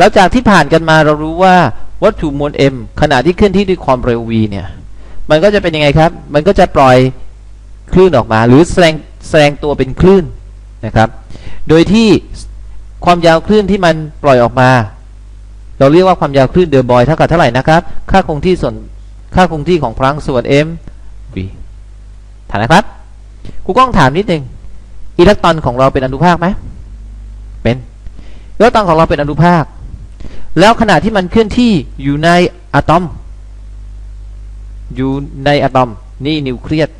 แล้วจากที่ผ่านกันมาเรารู้ว่าวัตถุมวล m ขณะที่เคลื่อนที่ด้วยความเร็ว v เนี่ย มันก็จะเป็นยังไงครับ มันก็จะปล่อยคลื่นออกมา หรือแสดงแสดงตัวเป็นคลื่นนะครับ โดยที่ความยาวคลื่นที่มันปล่อยออกมา เราเรียกว่าความยาวคลื่นเดอร์บอยเท่ากับเท่าไหร่นะครับ ค่าคงที่ส่วนค่าคงที่ของพลังส่วน m v ถามนะครับครูก้องถามนิดนึงอิเล็กตรอนของเราเป็นอนุภาคไหมเป็นอิเล็กตรอนของเราเป็นอนุภาค แล้วขณะที่มันเคลื่อนที่อยู่ในอะตอม อยู่ในอะตอม นี่นิวเคลียส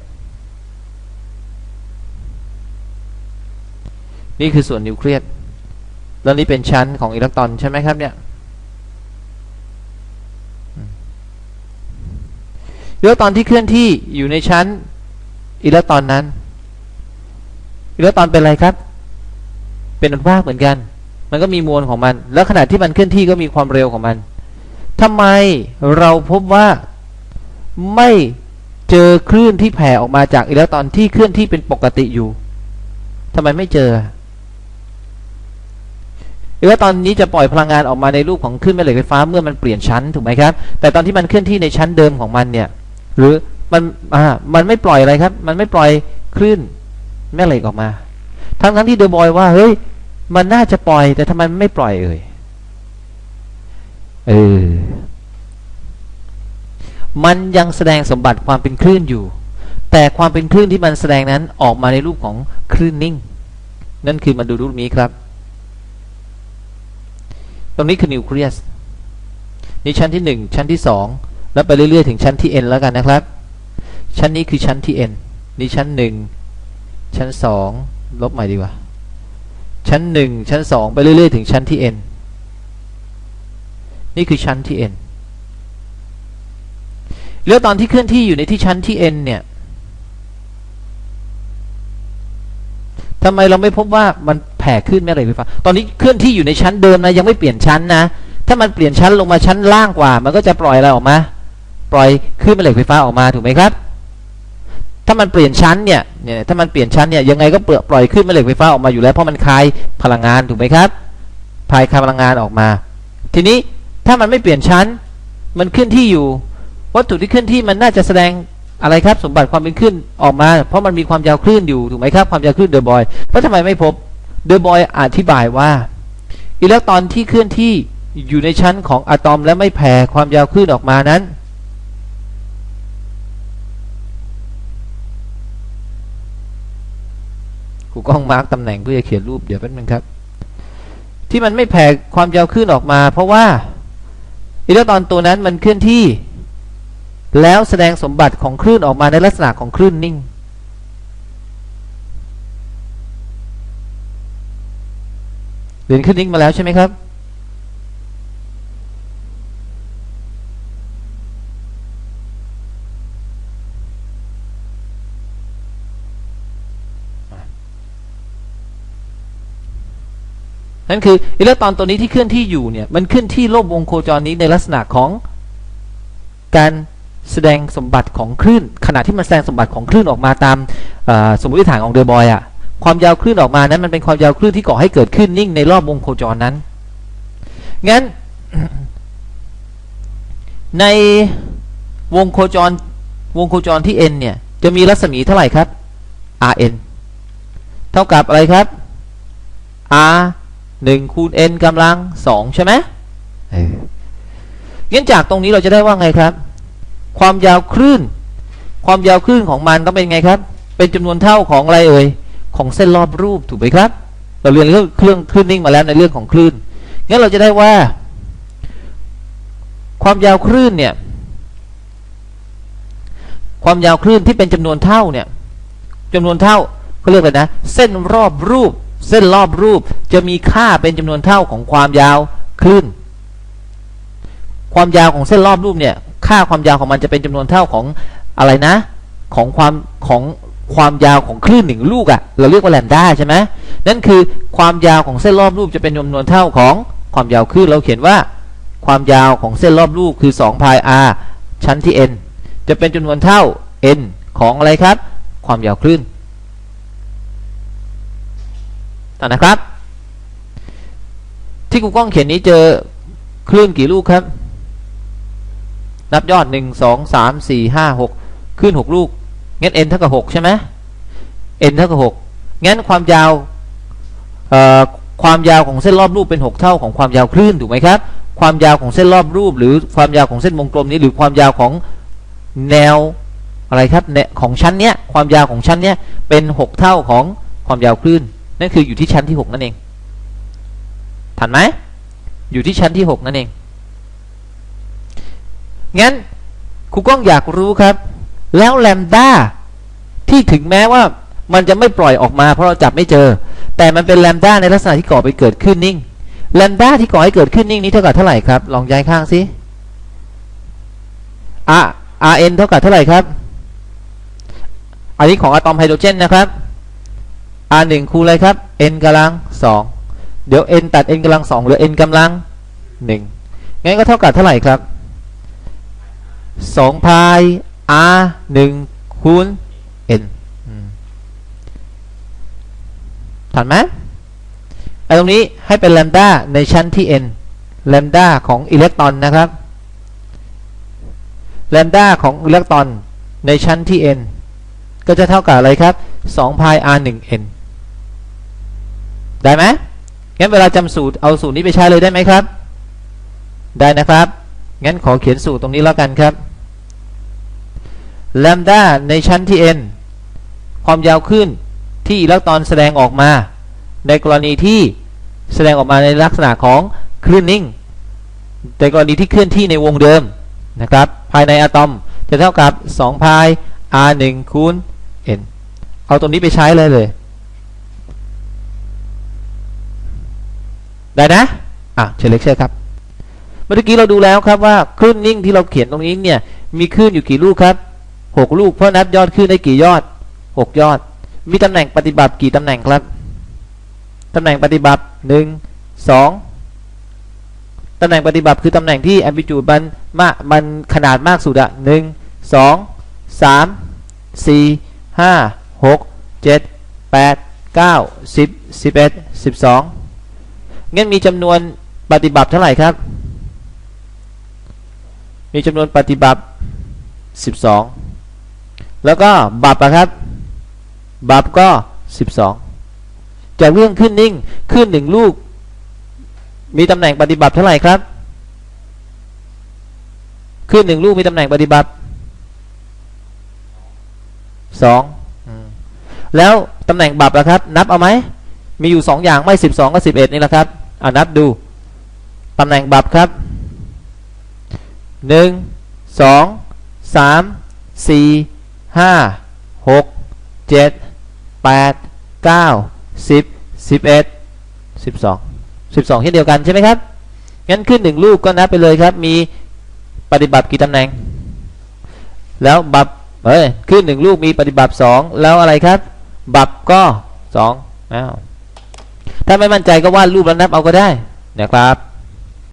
นี่คือส่วนนิวเคลียสแล้วนี่เป็นชั้นของอิเล็กตรอนใช่ไหมครับเนี่ยอิเล็กตรอนที่เคลื่อนที่อยู่ในชั้นอิเล็กตรอนนั้นอิเล็กตรอนเป็นอะไรครับ เป็นอนุภาคเหมือนกัน มันก็มีมวลของมัน แล้วขณะที่มันเคลื่อนที่ก็มีความเร็วของมันทำไมเราพบว่าไม่เจอคลื่นที่แผ่ออกมาจากอิเล็กตรอนที่เคลื่อนที่เป็นปกติอยู่ทำไมไม่เจออิเล็กตรอนนี้จะปล่อยพลังงานออกมาในรูปของคลื่นแม่เหล็กไฟฟ้าเมื่อมันเปลี่ยนชั้นถูกไหมครับ แต่ตอนที่มันเคลื่อนที่ในชั้นเดิมของมันเนี่ย หรือมันอ่ามันไม่ปล่อยอะไรครับ มันไม่ปล่อยคลื่นแม่เหล็กออกมา ทั้งทั้งที่เดอบอยว่าเฮ้ย มันน่าจะปล่อย แต่ทำไมมันไม่ปล่อยเอ่ยเออมันยังแสดงสมบัติความเป็นคลื่นอยู่ แต่ความเป็นคลื่นที่มันแสดงนั้นออกมาในรูปของคลื่นนิ่ง นั่นคือมาดูรูปนี้ครับ ตรงนี้คือนิวเคลียสนี่ชั้นที่หนึ่งชั้นที่สองแล้วไปเรื่อยๆ ถึงชั้นที่ n แล้วกันนะครับ ชั้นนี้คือชั้นที่ n นี่ชั้นหนึ่งชั้นสองลบใหม่ดีกว่า ชั้นหนึ่งชั้นสองไปเรื่อย ๆ ถึงชั้นที่ n นี่คือชั้นที่ n แล้วตอนที่เคลื่อนที่อยู่ในที่ชั้นที่ n เนี่ยทำไมเราไม่พบว่ามันแผ่ขึ้นแม่เหล็กไฟฟ้า ตอนนี้เคลื่อนที่อยู่ในชั้นเดิมนะยังไม่เปลี่ยนชั้นนะ ถ้ามันเปลี่ยนชั้นลงมาชั้นล่างกว่า มันก็จะปล่อยอะไรออกมา ปล่อยคลื่นแม่เหล็กไฟฟ้าออกมาถูกไหมครับ ถ้ามันเปลี่ยนชั้นเนี่ยเนี่ยถ้ามันเปลี่ยนชั้นเนี่ยยังไงก็ปล่อยคลื่นแม่เหล็กไฟฟ้าออกมาอยู่แล้วเพราะมันคายพลังงานถูกไหมครับพายคายพลังงานออกมา ทีนี้ถ้ามันไม่เปลี่ยนชั้น มันเคลื่อนที่อยู่ วัตถุที่เคลื่อนที่มันน่าจะแสดงอะไรครับสมบัติความเป็นคลื่นออกมา เพราะมันมีความยาวคลื่นอยู่ถูกไหมครับความยาวคลื่นเดอร์บอยเพราะทำไมไม่พบเดอร์บอยอธิบายว่าอิเล็กตรอนที่เคลื่อนที่อยู่ในชั้นของอะตอมและไม่แผ่ความยาวคลื่นออกมานั้น กูก้องมาร์กตำแหน่งเพื่อจะเขียนรูปเดี๋ยวแป๊บนึงครับ ที่มันไม่แผ่ความยาวคลื่นออกมา เพราะว่าอิเล็กตรอนตัวนั้นมันเคลื่อนที่ แล้วแสดงสมบัติของคลื่นออกมาในลักษณะของคลื่นนิ่ง เรียนคลื่นนิ่งมาแล้วใช่ไหมครับ นั่นคืออิเล็กตรอนตัวนี้ที่เคลื่อนที่อยู่เนี่ยมันเคลื่อนที่รอบวงโคจรนี้ในลักษณะของการแสดงสมบัติของคลื่น ขณะที่มันแสดงสมบัติของคลื่นออกมาตามสมมติฐานของเดอร์บอยอะความยาวคลื่นออกมานั้นมันเป็นความยาวคลื่นที่ก่อให้เกิดขึ้นนิ่งในรอบวงโคจรนั้น งั้น ในวงโคจรวงโคจรที่ n เนี่ย จะมีรัศมีเท่าไหร่ครับ rn เท่ากับอะไรครับ r 1คูณ n กำลัง2ใช่ไหมงั้นจากตรงนี้เราจะได้ว่าไงครับ ความยาวคลื่น ความยาวคลื่นของมันต้องเป็นไงครับ เป็นจำนวนเท่าของอะไรเอ่ย ของเส้นรอบรูปถูกไหมครับ เราเรียนเรื่องเครื่องคลื่นนิ่งมาแล้วในเรื่องของคลื่น งั้นเราจะได้ว่า ความยาวคลื่นเนี่ย ความยาวคลื่นที่เป็นจำนวนเท่าเนี่ยจำนวนเท่าเขาเรียกอะไรนะ เส้นรอบรูป เส้นรอบรูปจะมีค่าเป็นจำนวนเท่าของความยาวคลื่น ความยาวของเส้นรอบรูปเนี่ย ค่าความยาวของมันจะเป็นจำนวนเท่าของอะไรนะ ของความของความยาวของคลื่นหนึ่งลูกอะ่ะ เราเรียกว่าแลมด้าใช่ไหมนั่นคือความยาวของเส้นรอบรูปจะเป็นจำนวนเท่าของความยาวคลื่นเราเขียนว่า ความยาวของเส้นรอบรูปคือ2พาย r ชั้นที่ n จะเป็นจำนวนเท่า n ของอะไรครับ ความยาวคลื่น ต่อนะครับ ที่ครูกล้องเขียนนี้เจอคลื่นกี่ลูกครับ นับยอดหนึ่งสองสามสี่ห้าหกคลื่นหกลูกงั้น n เท่ากับหกใช่ไหม n เท่ากับหกงั้นความยาวความยาวของเส้นรอบรูปเป็นหกเท่าของความยาวคลื่นถูกไหมครับ ความยาวของเส้นรอบรูป หรือความยาวของเส้นวงกลมนี้หรือความยาวของแนวอะไรครับของชั้นเนี้ยความยาวของชั้นเนี้ยเป็นหกเท่าของความยาวคลื่น นั่นคืออยู่ที่ชั้นที่หกนั่นเองทันไหมอยู่ที่ชั้นที่หกนั่นเอง งั้นครูก้องอยากรู้ครับ แล้วแลมด้าที่ถึงแม้ว่ามันจะไม่ปล่อยออกมาเพราะเราจับไม่เจอ แต่มันเป็นแลมด้าในลักษณะที่ก่อไปเกิดขึ้นนิ่งแลมด้าที่ก่อให้เกิดขึ้นนิ่งนี้เท่ากับเท่าไหร่ครับ ลองย้ายข้างสิ R R N เท่ากับเท่าไหร่ครับ อันนี้ของอะตอมไฮโดรเจนนะครับ R หนึ่งคูณอะไรครับ N กำลังสองเดี๋ยว N ตัด N กำลังสองเหลือ N กำลังหนึ่งงั้นก็เท่ากับเท่าไหร่ครับสองพาย R หนึ่งคูณ N อืมทันไหมไอ้ตรงนี้ให้เป็นแลมด้าในชั้นที่ n แลมด้าของอิเล็กตรอนนะครับแลมด้าของอิเล็กตรอนในชั้นที่ n ก็จะเท่ากับอะไรครับ2 pi r 1 n ได้ไหมงั้นเวลาจำสูตรเอาสูตรนี้ไปใช้เลยได้ไหมครับ ได้นะครับ งั้นขอเขียนสูตรตรงนี้แล้วกันครับแลมด้าในชั้นที่ n ความยาวขึ้นที่อิเล็กตรอนแสดงออกมา ในกรณีที่แสดงออกมาในลักษณะของคลื่นนิ่งในกรณีที่เคลื่อนที่ในวงเดิมนะครับ ภายในอะตอมจะเท่ากับ2 pi r 1คูณ n เอาตรงนี้ไปใช้เลยเลย ได้นะ อะเชิเลคเชอร์ครับ เมื่อกี้เราดูแล้วครับว่าคลื่นนิ่งที่เราเขียนตรงนี้เนี่ย มีคลื่นอยู่กี่ลูกครับ 6 ลูก เพราะนับยอดคลื่นได้กี่ยอด 6 ยอด มีตำแหน่งปฏิบัติกี่ตำแหน่งครับ ตำแหน่งปฏิบัติ 1 2 ตำแหน่งปฏิบัติคือตำแหน่งที่แอมพิจูดมันมากมันขนาดมากสุดอะ1 2 3 4 5 6 7 8 9 10 11 12 งั้นมีจำนวนปฏิบัติเท่าไหร่ครับ มีจำนวนปฏิบัติสิบสองแล้วก็บับอะครับ บับก็สิบสองจากเรื่องขึ้นนิ่งขึ้นหนึ่งลูก มีตำแหน่งปฏิบัติเท่าไหร่ครับ ขึ้นหนึ่งลูกมีตำแหน่งปฏิบัติสองแล้วตำแหน่งบับนะครับ นับเอาไหม มีอยู่สองอย่างไม่สิบสองก็สิบเอ็ดนี่แหละครับ อานับดู ตำแหน่งบับครับหนึ่งสองสามสี่ห้าหกเจ็ดแปดเก้าสิบสิบเอ็ดสิบสองสิบสองเช่นเดียวกันใช่ไหมครับ งั้นขึ้นหนึ่งลูกก็นับไปเลยครับ มีปฏิบัติกี่ตำแหน่ง แล้วบับเอ้ยขึ้นหนึ่งลูกมีปฏิบัติสองแล้วอะไรครับ บับก็สองอ้าว ถ้าไม่มั่นใจก็วาดรูปแล้วนับเอาก็ได้นะครับ